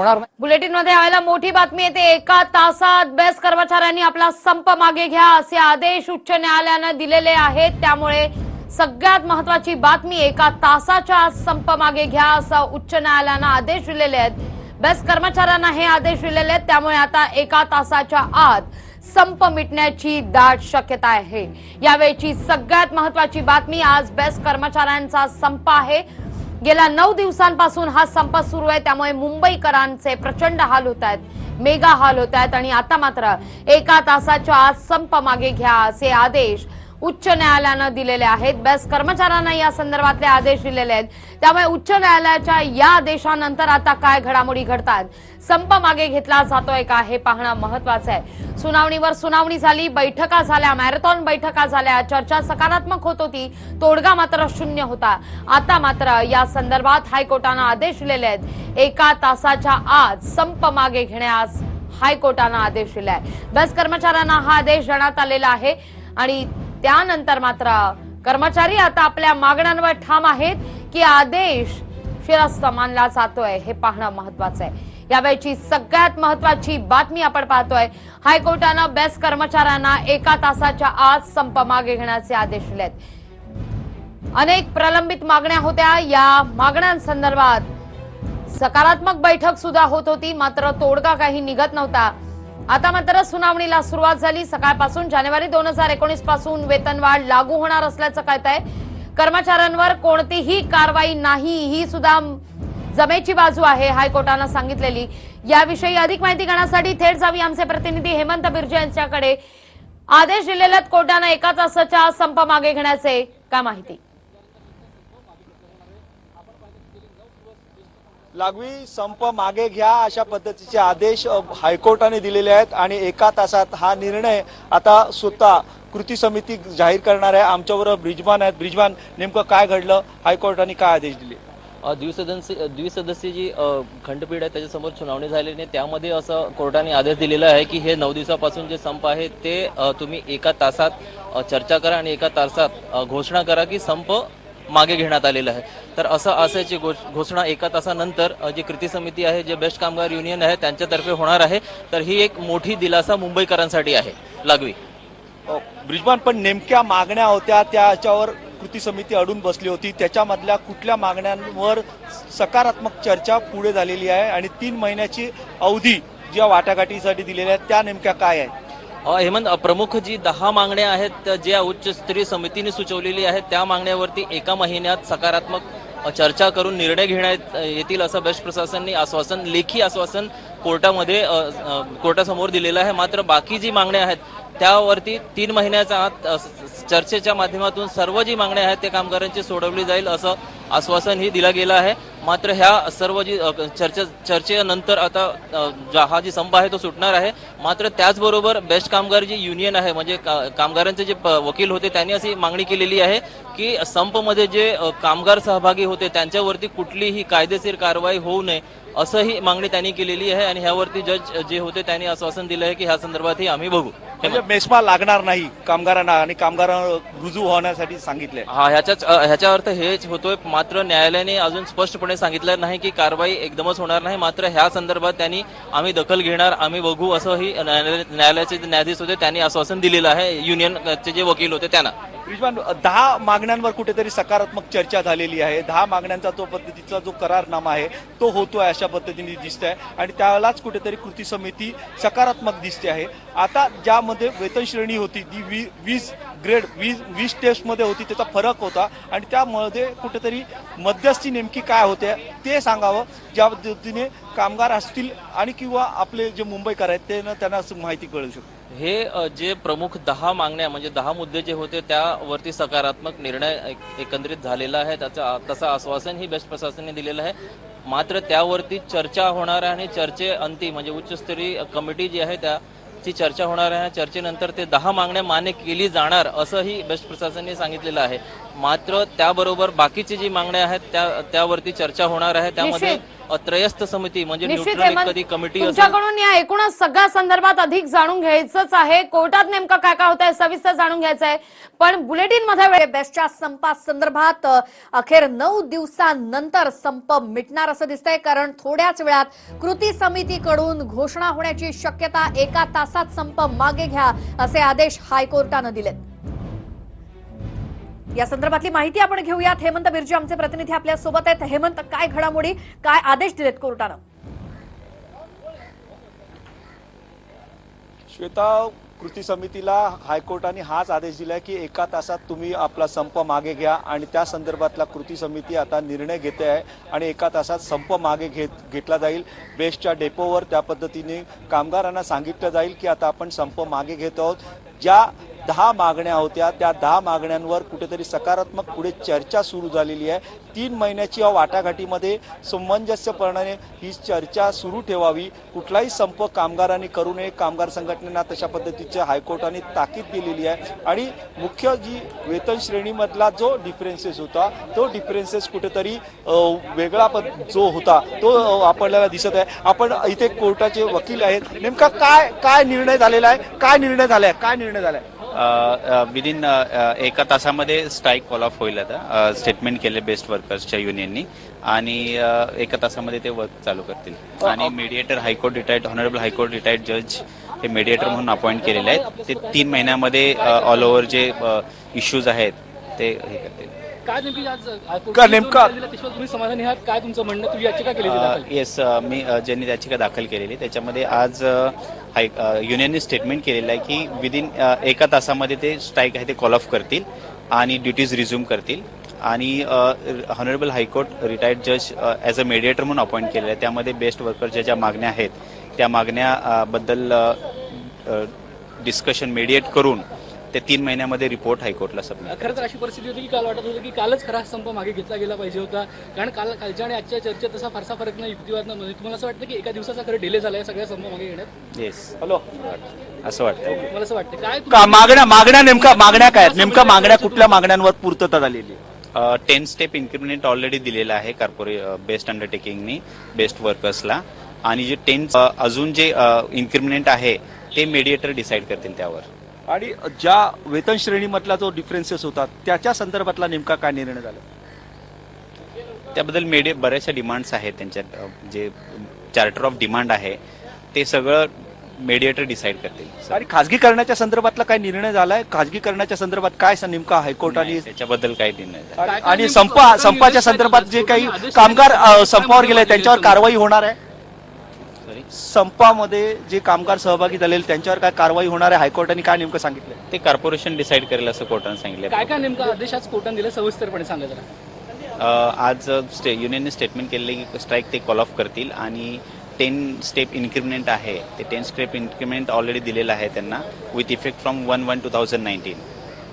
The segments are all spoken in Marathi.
होणार नाही. बुलेटिनमध्ये यावेळेला मोठी बातमी येते. एका तासात बेस्ट कर्मचाऱ्यांनी आपला संप मागे घ्या असे आदेश उच्च न्यायालयानं दिलेले आहेत. त्यामुळे सगळ्यात महत्वाची बातमी एका तासाच्या संप मागे घ्या असं उच्च न्यायालयानं आदेश दिलेले आहेत. बेस्ट कर्मचाऱ्यांना हे आदेश दिलेले आहेत. त्यामुळे आता एका तासाच्या आत संप मिटण्याची दाट शक्यता आहे. यावेळची सगळ्यात महत्वाची बातमी आज बेस्ट कर्मचाऱ्यांचा संप आहे. गेल्या नऊ दिवसांपासून हा संप सुरू आहे. त्यामुळे मुंबईकरांचे प्रचंड हाल होत आहेत. मेगा हाल होत आहेत. आणि आता मात्र एका तासाच्या आज संप मागे घ्या असे आदेश उच्च न्यायालयानं दिलेले आहेत. बेस्ट कर्मचाऱ्यांना या संदर्भातले आदेश दिलेले आहेत. त्यामुळे उच्च न्यायालयाच्या या आदेशानंतर आता काय घडामोडी घडतात? संप मागे घेतला जातोय का हे पाहणं महत्वाचं आहे. सुनावणीवर सुनावणी झाली बैठका झाल्या मॅरेथॉन बैठका झाल्या चर्चा सकारात्मक होत होती तोडगा मात्र शून्य होता. आता मात्र या संदर्भात हायकोर्टानं आदेश दिलेले आहेत. एका तासाच्या आत संप मागे घेण्यास हायकोर्टानं आदेश दिलाय बस कर्मचाऱ्यांना हा आदेश देण्यात आलेला आहे आणि त्यानंतर मात्र कर्मचारी आता आपल्या मागण्यांवर ठाम आहेत की आदेश शिरस्त मानला जातोय. हे पाहणं महत्वाचं आहे. यावेळची सगळ्यात महत्वाची बातमी आपण पाहतोय. हायकोर्टानं बेस्ट कर्मचाऱ्यांना एका तासाच्या आज संप मागे घेण्याचे आदेश दिलेत. अनेक प्रलंबित मागण्या होत्या. या मागण्यांसंदर्भात सकारात्मक बैठक सुद्धा होत होती. मात्र तोडगा काही निघत नव्हता. आता मात्र सुनावणीला सुरुवात झाली. सकाळपासून जानेवारी दोन हजार एकोणीसपासून वेतनवाढ लागू होणार असल्याचं कळत आहे कर्मचाऱ्यांवर कोणतीही कारवाई नाही ही सुद्धा जमेची बाजू आहे हायकोर्टानं सांगितलेली. याविषयी अधिक माहिती घेण्यासाठी थेट जावी आमचे प्रतिनिधी हेमंत बिर्जे यांच्याकडे. आदेश दिलेल्या कोर्टानं एका तासाच्या संप मागे घेण्याचे का माहिती? लागवी संप मागे घ्या अशा पद्धतीचे आदेश हायकोर्टाने दिलेले आहेत आणि एका तासात हा निर्णय आता स्वतः कृती समिती जाहीर करणार आहे. आमच्याबरोबर ब्रिजमान आहेत. ब्रिजमान नेमकं काय घडलं? हायकोर्टाने काय आदेश दिले? अ, द्विसदस्य द्विसदस्यीय जी खंडपीठ आहे त्याच्यासमोर सुनावणी झालेली नाही. त्यामध्ये असं कोर्टाने आदेश दिलेला आहे की हे नऊ दिवसापासून जे संप आहे ते तुम्ही एका तासात चर्चा करा आणि एका तासात घोषणा करा की संप मागे घेण्यात आलेलं आहे. तर असं असायची घोष- घोषणा एका तासानंतर जी कृती समिती आहे जे बेस्ट कामगार युनियन आहे त्यांच्यातर्फे होणार आहे. तर ही एक मोठी दिलासा मुंबईकरांसाठी आहे. लागवी. ब्रिजमान पण नेमक्या मागण्या होत्या त्याच्यावर कृती समिती अडून बसली होती. त्याच्यामधल्या कुठल्या मागण्यांवर सकारात्मक चर्चा पुढे झालेली आहे आणि तीन महिन्याची अवधी ज्या वाटाघाटीसाठी दिलेल्या आहेत त्या नेमक्या काय आहेत? हेमंत प्रमुख जी दहा मागण्या आहेत त्या ज्या उच्चस्तरीय समितीने सुचवलेली आहेत त्या मागण्यावरती एका महिन्यात सकारात्मक चर्चा करून निर्णय घेण्यात येतील असं बेस्ट प्रशासनने आश्वासन लेखी आश्वासन कोर्टामध्ये कोर्टासमोर दिलेलं आहे. मात्र बाकी जी मागण्या आहेत त्यावरती तीन महिन्याच्या आत चर्चेच्या माध्यमातून सर्व जी मागण्या आहेत त्या कामगारांची सोडवली जाईल असं आश्वासन ही दिलं गेलं आहे. मात्र ह्या सर्व जी चर्चे चर्चेनंतर आता हा जी संप आहे तो सुटणार आहे. मात्र त्याचबरोबर बेस्ट कामगार जी युनियन आहे म्हणजे का- कामगारांचे जे प- वकील होते त्यांनी अशी मागणी केलेली आहे की संपमध्ये जे कामगार सहभागी होते त्यांच्यावरती कुठलीही कायदेशीर कारवाई होऊ नये असं ही मागणी त्यांनी केलेली आहे. आणि ह्यावरती जज जे होते त्यांनी आश्वासन दिलं आहे की ह्या संदर्भातही आम्ही बघू. म्हणजे मेस्मा लागणार नाही कामगारांना आणि कामगारांना रुजू होण्यासाठी सांगितले हा ह्याच्याच अ, ह्याचा अर्थ हेच होतोय. मात्र न्यायालयाने अजून स्पष्टपणे सांगितलं नाही की कारवाई एकदमच होणार नाही मात्र ह्या संदर्भात त्यांनी आम्ही दखल घेणार आम्ही बघू असंही न्यायालय- न्यायालयाचे न्यायाधीश होते त्यांनी आश्वासन दिलेलं आहे. युनियनचे जे वकील होते त्यांना. रिजवान दहा मागण्यांवर कुठेतरी सकारात्मक चर्चा झालेली आहे. दहा मागण्यांचा जो पद्धतीचा जो करारनामा आहे तो होतोय अशा पद्धतीने दिसत आहे आणि त्यालाच कुठेतरी कृती समिती सकारात्मक दिसते आहे. आता ज्यामध्ये वेतन श्रेणी होती जी वी वीस ग्रेड वीस वीस टेस्टमध्ये होती त्याचा फरक होता. आणि त्यामध्ये कुठेतरी मध्यस्थी नेमकी काय होते ते सांगावं. ज्या पद्धतीने कामगार असतील आणि किंवा आपले जे मुंबईकर आहेत ते त्यांना माहिती कळू शकते. हे जे प्रमुख दहा मागण्या म्हणजे दहा मुद्दे जे होते त्यावरती सकारात्मक निर्णय एक- एकंदरीत झालेला आहे. त्याचं तसं आश्वासन ही बेस्ट प्रशासनाने दिलेलं आहे. मात्र त्यावरती चर्चा होणार आहे आणि चर्चे अंती म्हणजे उच्चस्तरीय कमिटी जी आहे त्या ची चर्चा होणार आहे. चर्चेनंतर ते दहा मागण्या मान्य केली जाणार असंही बेस्ट प्रशासनाने सांगितलेलं आहे. मात्र त्याबरोबर बाकीची जी मागण्या आहेत त्या त्यावरती चर्चा होणार आहे. त्यामध्ये त्रयस्थ समिती म्हणजे कधी कमिटी तुमच्याकडून या एकूणच सगळ्या संदर्भात अधिक जाणून घ्यायचंच आहे. कोर्टात नेमकं काय काय होत आहे सविस्तर जाणून घ्यायचं आहे पण बुलेटिनमध्ये वेळ- बेस्टच्या संपा संदर्भात अखेर नऊ दिवसांनंतर संप मिटणार असं दिसतंय. कारण थोड्याच वेळात कृती समितीकडून घोषणा होण्याची शक्यता एका तासात संप मागे घ्या असे आदेश हायकोर्टानं दिलेत. या संदर्भातली माहिती आपण घेऊयात. हेमंत बिर्जी आमचे प्रतिनिधी आपल्यासोबत आहेत. हेमंत काय घडामोडी काय आदेश दिलेत कोर्टानं? श्वेता कृती समितीला हायकोर्टाने हाच आदेश दिला की एका तासात तुम्ही आपला संप मागे घ्या आणि त्या संदर्भातला कृती समिती आता निर्णय घेते आहे आणि एका तासात संप मागे घेत घेतला जाईल. बेस्टच्या डेपोवर त्या पद्धतीने कामगारांना सांगितलं जाईल की आता आपण संप मागे घेत आहोत. ज्या दहा मागण्या होत्या. त्या दहा मागण्यांवर कुठेतरी सकारात्मक पुढे चर्चा सुरू झालेली आहे. तीन महिन्याची या वाटाघाटीमध्ये समंजस्यपणाने ही चर्चा सुरू ठेवावी. कुठलाही संप कामगारांनी करू नये. कामगार संघटनेना तशा पद्धतीच्या हायकोर्टाने ताकीद दिलेली आहे. आणि मुख्य जी वेतन श्रेणीमधला जो डिफरन्सेस होता तो डिफरन्सेस कुठेतरी वेगळा पद जो होता तो आपल्याला दिसत आहे. आपण इथे कोर्टाचे वकील आहेत. नेमका काय काय निर्णय झालेला आहे? काय निर्णय झालाय? काय निर्णय झालाय? विदिन एका तासामध्ये स्ट्राईक कॉल ऑफ होईल आता. स्टेटमेंट केले बेस्ट वर्कर्सच्या युनियननी आणि एका तासामध्ये ते वर्क चालू करतील. आणि mediator high court retired honourable high court retired जज हे मीडिएटर म्हणून अपॉइंट केलेले आहेत. ते तीन महिन्यामध्ये ऑल ओव्हर जे इश्यूज आहेत ते हे करतील. काय नेमकी आज का नेमका- त्याच्यावर तुम्ही समाधानी आहात? काय तुमचं म्हणणं? तुम्ही याचिका केली होती दाखल? येस मी अ, ज्यांनी याचिका दाखल केलेली त्याच्यामध्ये आज हाय युनियनने स्टेटमेंट केलेलं आहे की विदिन एका तासामध्ये ते स्ट्राईक आहे ते कॉल ऑफ करतील आणि ड्युटीज रिझ्यूम करतील. आणि हॉनरेबल हायकोर्ट रिटायर्ड जज ॲज अ मेडिएटर म्हणून अपॉइंट केलेलं आहे. त्यामध्ये बेस्ट वर्करच्या ज्या मागण्या आहेत त्या मागण्या अ, बद्दल डिस्कशन मेडिएट करून ते तीन महिन्यामध्ये रिपोर्ट हायकोर्टला सबमिट खरं तर अशी परिस्थिती होती की काल वाटत होतं की कालच खरा संप मागे घेतला गेला पाहिजे होता. कारण काल कालच्या आणि आजच्या चर्चेत तसा फारसा फरक नाही युक्तिवाद नाही. तुम्हाला असं वाटतं की एका दिवसाचा खरं डिले झालाय सगळ्या संप मागे घेण्यात? येस हॅलो असं वाटतं. मला असं वाटतं. काय का मागण्या मागण्या नेमका मागण्या काय आहेत? नेमका मागण्या कुठल्या मागण्यांवर पूर्तता झालेली आहे? टेन स्टेप इन्क्रिमेंट ऑलरेडी दिलेलं आहे कॉर्पोरे बेस्ट अंडरटेकिंगनी बेस्ट वर्कर्सला आणि जे टेन अजून जे इन्क्रिमेंट आहे ते मेडिएटर डिसाईड करतील त्यावर. आणि ज्या वेतन श्रेणीमधला जो डिफरन्सेस होता त्याच्या संदर्भातला नेमका काय निर्णय झाला? त्याबद्दल मेडि बऱ्याचशा डिमांड्स आहेत त्यांच्यात अ, जे चार्टर ऑफ डिमांड आहे ते सगळं मेडिएटर डिसाईड करतील आणि खाजगीकरणाच्या संदर्भातला काय निर्णय झालाय? खाजगीकरणाच्या संदर्भात काय नेमका हायकोर्टाने त्याच्याबद्दल काही निर्णय. आणि- आणि संप संपाच्या संदर्भात जे काही कामगार संपावर गेले त्यांच्यावर कारवाई होणार आहे. संपामध्ये जे कामगार सहभागी झालेले त्यांच्यावर काय कारवाई होणार आहे? हायकोर्टाने काय नेमकं सांगितलं? ते कॉर्पोरेशन डिसाईड करेल असं कोर्टाने सांगितलं काय काय नेमका आदेश आज कोर्टाने दिला? सविस्तरपणे सांगा जरा. आज स्टे युनियनने स्टेटमेंट केलेलं की स्ट्राईक ते कॉल ऑफ करतील आणि टेन स्टेप इन्क्रिमेंट आहे. ते टेन स्टेप इन्क्रिमेंट ऑलरेडी दिलेलं आहे त्यांना with effect from one one two thousand nineteen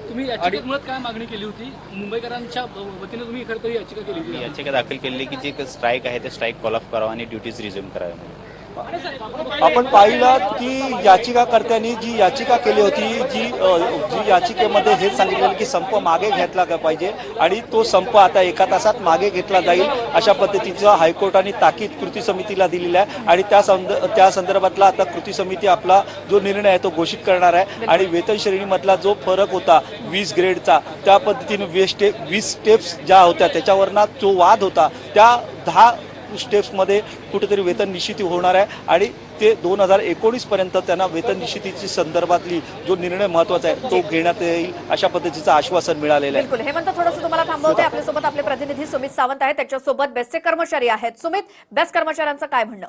तुम्ही याचिकेत काय मागणी केली होती? मुंबईकरांच्या वतीने तुम्ही खरं याचिका केली होती याचिका दाखल केलेली की जे स्ट्राईक आहे ते स्ट्राईक कॉल ऑफ करावं आणि ड्युटीज रिझ्यूम कराव्या आपण पाहिलं की याचिकाकर्त्यांनी जी याचिका केली होती जी जी याचिकेमध्ये हेच सांगितलेलं की संप मागे घेतला का पाहिजे आणि तो संप आता एका तासात मागे घेतला जाईल अशा पद्धतीचं हायकोर्टाने ताकीद कृती समितीला दिलेली आहे आणि त्या संद त्या संदर्भातला आता कृती समिती आपला जो निर्णय आहे तो घोषित करणार आहे आणि वेतन श्रेणीमधला जो फरक होता वीस ग्रेडचा त्या पद्धतीने वीस स्टेप वीस स्टेप्स ज्या होत्या त्याच्यावरना जो वाद होता त्या दहा स्टेप्समध्ये कुठेतरी वेतन निश्चिती होणार आहे आणि ते दोन हजार एकोणीस पर्यंत त्यांना वेतन निश्चितीची संदर्भातली जो निर्णय महत्त्वाचा आहे तो घेण्यात येईल अशा पद्धतीचं आश्वासन मिळालेलं आहे. बिलकुल. हेमंत थोडंसं तुम्हाला थांबवते. आपल्यासोबत आपले प्रतिनिधी सुमित सावंत आहेत. त्याच्यासोबत बेस्टचे कर्मचारी आहेत. सुमित बेस्ट कर्मचाऱ्यांचं काय म्हणणं?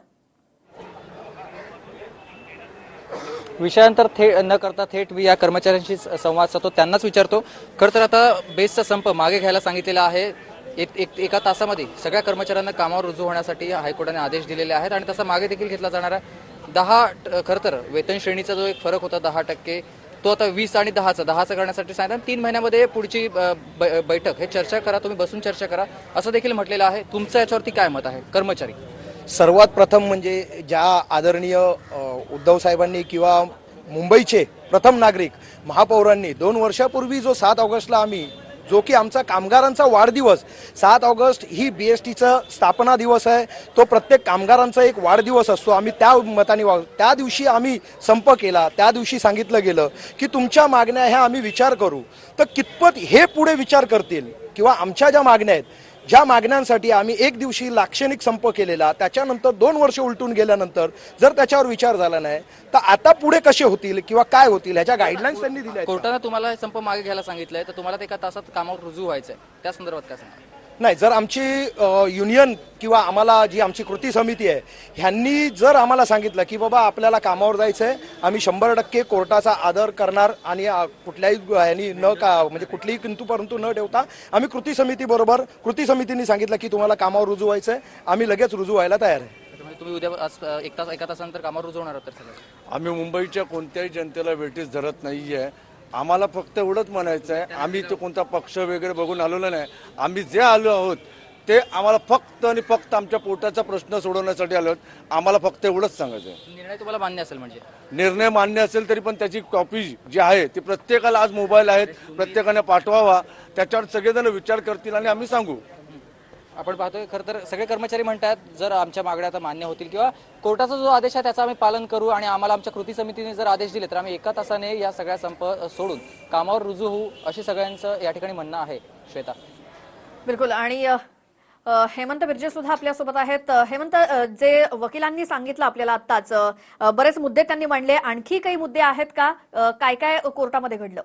विषयांतर थेट न करता थेट मी या कर्मचाऱ्यांशी स- संवाद साधतो. त्यांनाच विचारतो. खरं तर आता बेसचा संप मागे घ्यायला सांगितलेला आहे. एक एक- एका तासामध्ये सगळ्या कर्मचाऱ्यांना कामावर रुजू होण्यासाठी हायकोर्टाने आदेश दिलेले आहेत आणि तसा मागे देखील घेतला जाणार आहे दहा ट- खरं तर वेतन श्रेणीचा जो एक फरक होता दहा टक्के तो आता वीस आणि दहाचा दहाचा करण्यासाठी सांगितलं. तीन महिन्यामध्ये पुढची ब- बैठक हे चर्चा करा तुम्ही बसून चर्चा करा असं देखील म्हटलेलं आहे. तुमचं याच्यावरती काय मत आहे कर्मचारी? सर्वात प्रथम म्हणजे ज्या आदरणीय उद्धव साहेबांनी किंवा मुंबईचे प्रथम नागरिक महापौरांनी दोन वर्षापूर्वी जो सात ऑगस्टला आम्ही जो की आमचा कामगारांचा वाढदिवस सात ऑगस्ट ही बी एस टीचा स्थापना दिवस आहे. तो प्रत्येक कामगारांचा एक वाढदिवस असतो. आम्ही त्या मताने वाग त्या दिवशी आम्ही संप केला. त्या दिवशी सांगितलं गेलं की तुमच्या मागण्या ह्या आम्ही विचार करू. तर कितपत हे पुढे विचार करतील किंवा आमच्या ज्या मागण्या आहेत ज्या मागण्यांसाठी आम्ही एक दिवशी लाक्षणिक संप केलेला त्याच्यानंतर दोन वर्ष उलटून गेल्यानंतर जर त्याच्यावर विचार झाला नाही तर आता पुढे कसे होतील किंवा काय होतील ह्याच्या गाईडलाईन्स त्यांनी दिल्या कोर्टानं तुम्हाला संप मागे घ्यायला सांगितलंय तर तुम्हाला ते एका तासात कामावर रुजू व्हायचंय. त्या संदर्भात काय सांगा नाही जर आमची युनियन किंवा आम्हाला जी आमची कृती समिती आहे ह्यांनी जर आम्हाला सांगितलं की बाबा आपल्याला कामावर जायचं आहे आम्ही शंभर टक्के कोर्टाचा आदर करणार आणि कुठल्याही ह्यांनी न का म्हणजे कुठलीही किंतू परंतु न ठेवता आम्ही कृती समितीबरोबर कृती समितीने सांगितलं की तुम्हाला कामावर रुजू व्हायचं आहे आम्ही लगेच रुजू व्हायला तयार आहे. म्हणजे तुम्ही उद्या एक तास एका तासानंतर कामावर रुजू होणार आहात तर सगळं? आम्ही मुंबईच्या कोणत्याही जनतेला वेठीस धरत नाहीये. आम्हाला फक्त एवढंच म्हणायचं आहे आम्ही तो कोणता पक्ष वगैरे बघून आलेलो नाही. आम्ही जे आलो आहोत ते आम्हाला फक्त आणि फक्त आमच्या पोटाचा प्रश्न सोडवण्यासाठी आलो आहोत. आम्हाला फक्त एवढंच सांगायचं आहे. निर्णय तुम्हाला मान्य असेल म्हणजे? निर्णय मान्य असेल तरी पण त्याची कॉपी जी आहे ती प्रत्येकाला आज मोबाईल आहेत प्रत्येकाने पाठवावा. त्याच्यावर सगळेजण विचार करतील आणि आम्ही सांगू. आपण पाहतोय खरं तर सगळे कर्मचारी म्हणतात जर आमच्या मागण्या आता मान्य होतील किंवा कोर्टाचा जो आदेश आहे त्याचं आम्ही पालन करू आणि आम्हाला आमच्या कृती समितीने जर आदेश दिले तर आम्ही एका तासाने या सगळ्या संप सोडून कामावर रुजू होऊ अशी सगळ्यांचं या ठिकाणी म्हणणं आहे श्वेता. बिलकुल. आणि हेमंत बिर्जे सुद्धा आपल्यासोबत आहेत. हेमंत जे वकिलांनी सांगितलं आपल्याला आत्ताच बरेच मुद्दे त्यांनी मांडले. आणखी काही मुद्दे आहेत का? काय काय कोर्टामध्ये घडलं?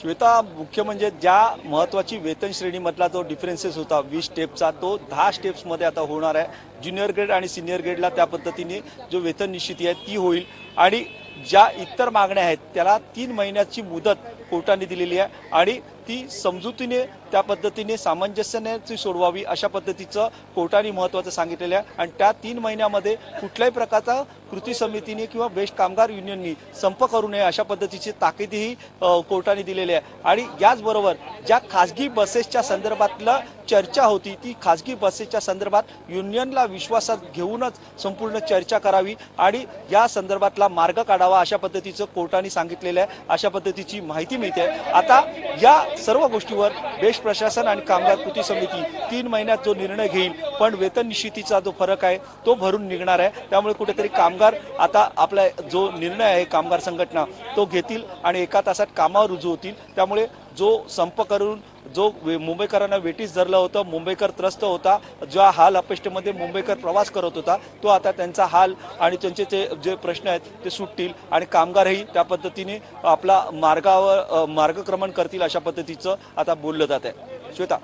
श्वेता मुख्य म्हणजे ज्या महत्वाची वेतन श्रेणीमधला जो डिफरन्सेस होता वीस स्टेपचा तो दहा स्टेप्समध्ये आता होणार आहे. ज्युनियर ग्रेड आणि सिनियर ग्रेडला त्या पद्धतीने जो वेतन निश्चिती आहे ती होईल. आणि ज्या इतर मागण्या आहेत त्याला तीन महिन्याची मुदत कोर्टाने दिलेली आहे आणि ती समजुतीने त्या पद्धतीने सामंजस्याने ती सोडवावी अशा पद्धतीचं कोर्टाने महत्वाचं सांगितलेलं आहे. आणि त्या तीन महिन्यामध्ये कुठल्याही प्रकारचा कृती समितीने किंवा बेस्ट कामगार युनियननी संप करू नये अशा पद्धतीची ताकीदही कोर्टाने दिलेली आहे. आणि याचबरोबर ज्या खासगी बसेसच्या संदर्भातलं चर्चा होती ती खासगी बसेसच्या संदर्भात युनियनला विश्वासात घेऊनच संपूर्ण चर्चा करावी आणि या संदर्भातला मार्ग काढावा. अशा पद्धतीचं कोर्टाने सांगितलेलं आहे. अशा पद्धतीची माहिती मिळते. आता या सर्व गोष्टीवर बेस्ट प्रशासन आणि कामगार कृती समिती तीन महिन्यात जो निर्णय घेईल पण वेतन निश्चितीचा जो फरक आहे तो भरून निघणार आहे. त्यामुळे कुठेतरी कामगार आता आपला जो निर्णय आहे कामगार संघटना तो घेतील आणि एका तासात कामावर रुजू होतील. त्यामुळे जो संप करून जो वे- मुंबईकरांना वेटीस धरलं होतं मुंबईकर त्रस्त होता ज्या हाल अपेष्टेमध्ये मुंबईकर प्रवास करत होता तो आता त्यांचा हाल आणि त्यांचे ते जे प्रश्न आहेत ते सुटतील आणि कामगारही त्या पद्धतीने आपला मार्गावर मार्गक्रमण करतील अशा पद्धतीचं आता बोललं जात आहे. श्वेता.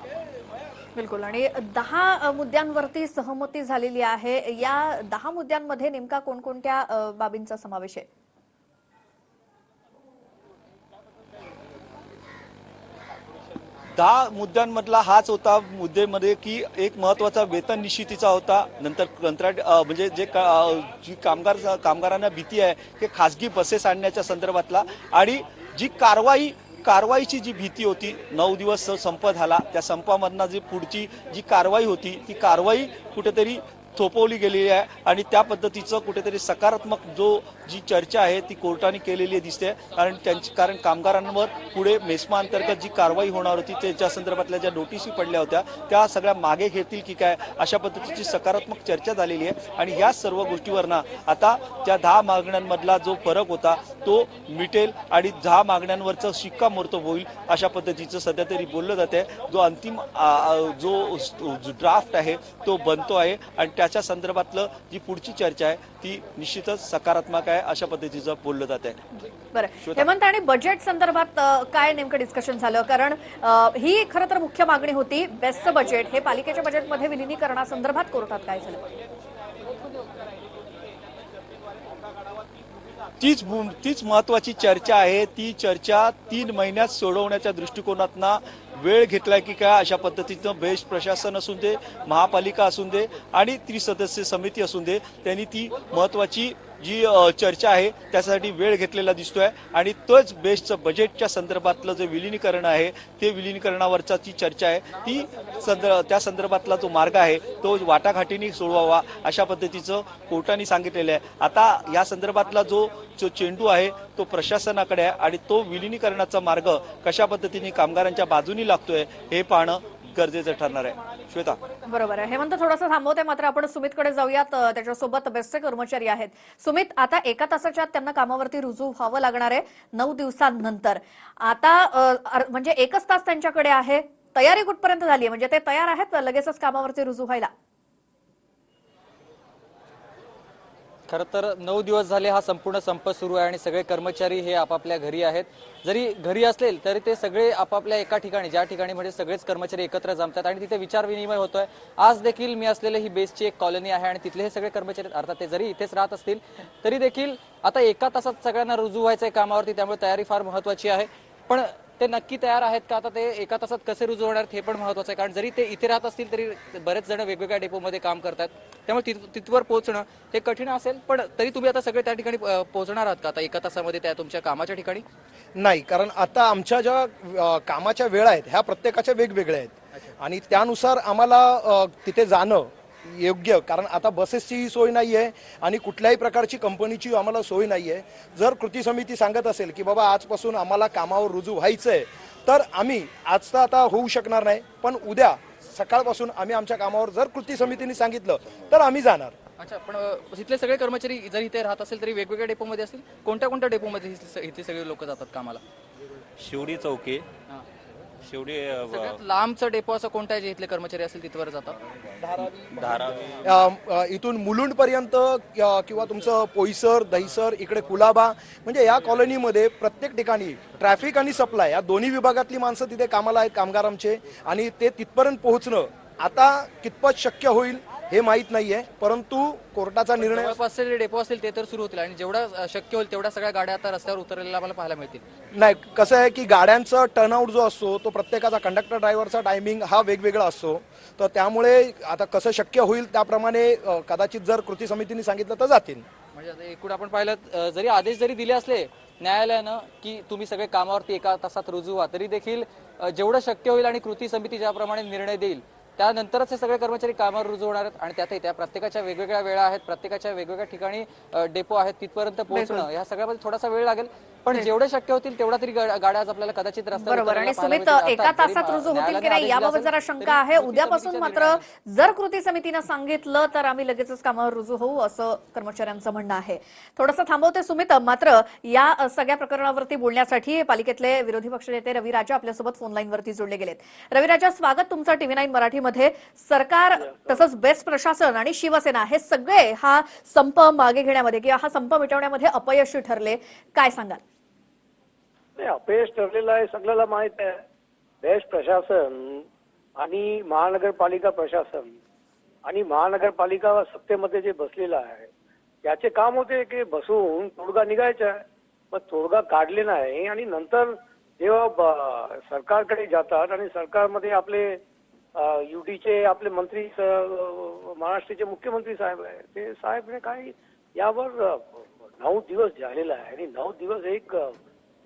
बिलकुल. आणि दहा मुद्द्यांवरती सहमती झालेली आहे. या दहा मुद्द्यांमध्ये नेमका कोणकोणत्या बाबींचा समावेश आहे? दहा मुद्द्यांमधला हाच होता मुद्देमध्ये की एक महत्त्वाचा वेतन निश्चितीचा होता. नंतर कंत्राट म्हणजे जे का- जी कामगार कामगारांना भीती आहे की खासगी बसेस आणण्याच्या संदर्भातला आणि जी कारवाई कारवाईची जी भीती होती नऊ दिवस संप झाला. त्या संपामधनं जी पुढची जी कारवाई होती ती कारवाई कुठेतरी थोपवली गेलेली आहे आणि त्या पद्धतीचं कुठेतरी सकारात्मक जो जी चर्चा आहे ती कोर्टाने केलेली दिसते. कारण त्यांची कारण कामगारांवर पुढे मेस्मा अंतर्गत जी कारवाई होणार होती त्याच्या संदर्भातल्या ज्या नोटीसी पडल्या होत्या त्या सगळ्या मागे घेतील की काय अशा पद्धतीची सकारात्मक चर्चा झालेली आहे. आणि या सर्व गोष्टीवर ना आता त्या दहा मागण्यांमधला जो फरक होता तो मिटेल आणि दहा मागण्यांवरचं शिक्कामोर्तब होईल अशा पद्धतीचं सध्या तरी बोललं जाते जो अंतिम जो ड्राफ्ट आहे तो बनतो आहे. आणि त्याच्या संदर्भातलं जी पुढची चर्चा आहे ती निश्चितच सकारात्मक आहे. अशा पद्धतीचं बोललं जात आहे बरं. हेमंत आणि बजेट संदर्भात काय नेमकं डिस्कशन झालं? कारण ही खरं तर मुख्य मागणी होती बेस्टचं बजेट हे पालिकेच्या बजेटमध्ये विलिनीकरणासंदर्भात कोर्टात काय झालं? तीच भूम- तीच महत्वाची चर्चा आहे. ती चर्चा तीन महिन्यात सोडवण्याच्या दृष्टिकोनातनं वेळ घेतलाय की काय अशा पद्धतीचं बेस्ट प्रशासन असून दे महापालिका असून दे आणि त्रिसदस्य समिती असून दे त्यांनी ती महत्वाची जी चर्चा आहे त्यासाठी वेळ घेतलेला दिसतोय. आणि तोच बेस्टचं बजेटच्या संदर्भातलं जे विलिनीकरण आहे ते विलिनीकरणावरचा जी चर्चा आहे. ती संदर् त्या संदर्भातला जो मार्ग आहे तो वाटाघाटीने सोडवावा अशा पद्धतीचं कोर्टाने सांगितलेलं आहे. आता या संदर्भातला जो जो चेंडू आहे तो प्रशासनाकडे आहे आणि तो विलिनीकरणाचा मार्ग कशा पद्धतीने कामगारांच्या बाजूनी लागतोय हे पाहणं गरजेचं ठरणार आहे. श्वेता. बरोबर आहे. हेमंत थोडंसं थांबवते मात्र. आपण सुमितकडे जाऊयात. त्याच्यासोबत बेस्टचे कर्मचारी आहेत. सुमित आता एका तासाच्या त्यांना कामावरती रुजू व्हावं लागणार आहे नऊ दिवसांनंतर. आता म्हणजे एकच तास त्यांच्याकडे आहे. तयारी कुठपर्यंत झाली आहे? म्हणजे ते तयार आहेत लगेचच कामावरती रुजू व्हायला? खरं तर नऊ दिवस झाले हा संपूर्ण संप सुरू आहे आणि सगळे कर्मचारी हे आपापल्या घरी आहेत. जरी घरी असेल तरी ते सगळे आपापल्या एका ठिकाणी ज्या ठिकाणी म्हणजे सगळेच कर्मचारी एकत्र जमतात आणि तिथे विचार विनिमय होतोय. आज देखील मी असलेले ही बेसची एक कॉलनी आहे आणि तिथले हे सगळे कर्मचारी अर्थात ते जरी इथेच राहत असतील तरी देखील आता एका तासात सगळ्यांना रुजू व्हायचंय कामावरती त्यामुळे तयारी फार महत्वाची आहे. पण ते नक्की तयार आहेत का? आता ते एका तासात कसे रुजू होणार हे पण महत्वाचं आहे. कारण जरी ते इथे राहत असतील तरी बरेच जण वेगवेगळ्या डेपोमध्ये काम करतात. त्यामुळे तिथ- तिथवर पोहोचणं हे कठीण असेल. पण तरी तुम्ही आता सगळे त्या ठिकाणी पोहोचणार आहात का? आता एका तासामध्ये त्या तुमच्या कामाच्या ठिकाणी? नाही कारण आता आमच्या ज्या कामाच्या वेळा आहेत ह्या प्रत्येकाच्या वेगवेगळ्या आहेत. आणि त्यानुसार आम्हाला तिथे जाणं योग्य. कारण आता बसेसची सोय नाही आहे आणि कुठल्याही प्रकारची कंपनीची आम्हाला सोय नाही आहे जर कृती समिती सांगत असेल की बाबा आजपासून आम्हाला कामावर रुजू व्हायचंय तर आम्ही आज तर आता होऊ शकणार नाही. पण उद्या सकाळपासून आम्ही आमच्या कामावर जर कृती समितीने सांगितलं तर आम्ही जाणार. अच्छा पण इथले सगळे कर्मचारी जर इथे राहत असेल तरी वेगवेगळ्या डेपोमध्ये असतील? कोणत्या कोणत्या डेपोमध्ये इथले सगळे लोक जातात कामाला? शिवडी चौकी. शिवडी अ, सगळ्यात लांबचं डेपो असं कोणतं आहे जे इथले कर्मचारी असतील तिथवर जातात? धारावी. अ, अ, इथून मुलुंड पर्यंत किंवा तुमचं पोईसर दहिसर इकडे कुलाबा म्हणजे या कॉलनीमध्ये प्रत्येक ठिकाणी ट्रॅफिक आणि सप्लाय या दोन्ही विभागातली माणसं तिथे कामाला आहेत कामगार आमचे आणि ते तिथपर्यंत पोहोचणं आता कितपत शक्य होईल? हे माहीत नाहीये परंतु कोर्टाचा निर्णय डेपो असतील ते तर सुरू होतील आणि जेवढं शक्य होईल तेवढ्या सगळ्या गाड्या आता रस्त्यावर उतरलेल्या आम्हाला पाहायला मिळतील. नाही कसं आहे की गाड्यांचा टर्नआउट जो असतो तो प्रत्येकाचा कंडक्टर ड्रायव्हरचा टायमिंग हा वेगवेगळा असतो. तर त्यामुळे आता कसं शक्य होईल त्याप्रमाणे कदाचित जर कृती समितीने सांगितलं तर जातील. म्हणजे आता एकूण आपण पाहिलं जरी आदेश जरी दिले असले न्यायालयानं की तुम्ही सगळे कामावरती एका तासात रुजू व्हा तरी देखील जेवढं शक्य होईल आणि कृती समिती ज्याप्रमाणे निर्णय देईल त्यानंतरच हे सगळे कर्मचारी कामावर रुजू होणार आहेत आणि त्यातही त्या प्रत्येकाच्या वेगवेगळ्या वेळा आहेत प्रत्येकाच्या वेगवेगळ्या ठिकाणी डेपो आहेत तिथपर्यंत पोहोचणं या सगळ्यामध्ये थोडासा वेळ लागेल. पण जेवढे शक्य होतील तेवढा तरी गाड्या आज आपल्याला कदाचित बरोबर. आणि सुमित. एका तासात रुजू होतील की नाही याबाबत जरा शंका आहे. उद्यापासून मात्र जर कृती समितीनं सांगितलं तर आम्ही लगेचच कामावर रुजू होऊ असं कर्मचाऱ्यांचं म्हणणं आहे. थोडंसं थांबवते सुमित. मात्र या सगळ्या प्रकरणावरती बोलण्यासाठी पालिकेतले विरोधी पक्षनेते रवी राजा आपल्यासोबत फोन लाईनवरती जोडले गेलेत. रवी राजा स्वागत तुमचं टीव्ही नाईन मराठीमध्ये. सरकार तसंच बेस्ट प्रशासन आणि शिवसेना हे सगळे हा संप मागे घेण्यामध्ये किंवा हा संप मिटवण्यामध्ये अपयशी ठरले. काय सांगाल? नाही अपयश ठरलेलं आहे सगळ्याला माहीत आहे. बेस्ट प्रशासन आणि महानगरपालिका प्रशासन आणि महानगरपालिका सत्तेमध्ये जे बसलेलं आहे याचे काम होते की बसून तोडगा निघायचा आहे. पण तोडगा काढले नाही आणि नंतर जेव्हा सरकारकडे जातात आणि सरकारमध्ये आपले युटीचे आपले मंत्री महाराष्ट्राचे मुख्यमंत्री साहेब आहे ते साहेबने काही यावर नऊ दिवस झालेला आहे आणि नऊ दिवस एक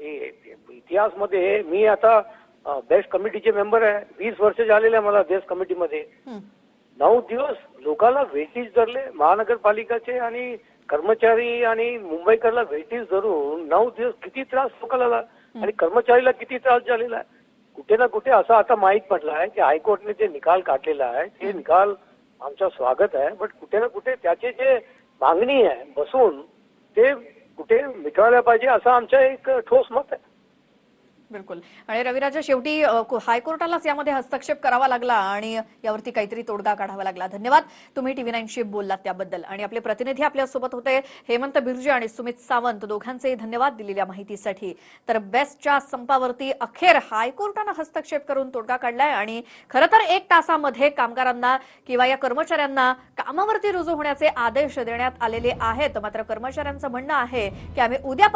इतिहासमध्ये मी आता बेस्ट कमिटीचे मेंबर आहे. वीस वर्ष झालेले मला बेस्ट कमिटीमध्ये. नऊ दिवस लोकांना वेटीज धरले महानगरपालिकाचे आणि कर्मचारी आणि मुंबईकरला वेटीज धरून नऊ दिवस किती त्रास लोकांना आणि कर्मचारीला किती त्रास झालेला आहे? कुठे ना कुठे असं आता माहीत पडलं आहे की हायकोर्टने जे निकाल काढलेला आहे ते निकाल आमचं स्वागत आहे बट कुठे ना कुठे त्याचे जे मागणी आहे बसून ते कुठे मिटवायला पाहिजे असं आमचं एक ठोस मत आहे. बिलकुल. आणि रविराजा शेवटी हायकोर्टालाच यामध्ये हस्तक्षेप करावा लागला आणि यावरती काहीतरी तोडगा काढावा लागला. धन्यवाद. तुम्ही टीव्ही नाईनशी बोललात त्याबद्दल. आणि आपले प्रतिनिधी आपल्यासोबत होते हेमंत बिर्जे आणि सुमित सावंत. दोघांचे धन्यवाद दिलेल्या माहितीसाठी. तर बेस्टच्या संपावरती अखेर हायकोर्टानं हस्तक्षेप करून तोडगा काढलाय आणि खरं तर एक तासामध्ये कामगारांना किंवा या कर्मचाऱ्यांना कामावरती रुजू होण्याचे आदेश देण्यात आलेले आहेत. मात्र कर्मचाऱ्यांचं म्हणणं आहे की आम्ही उद्या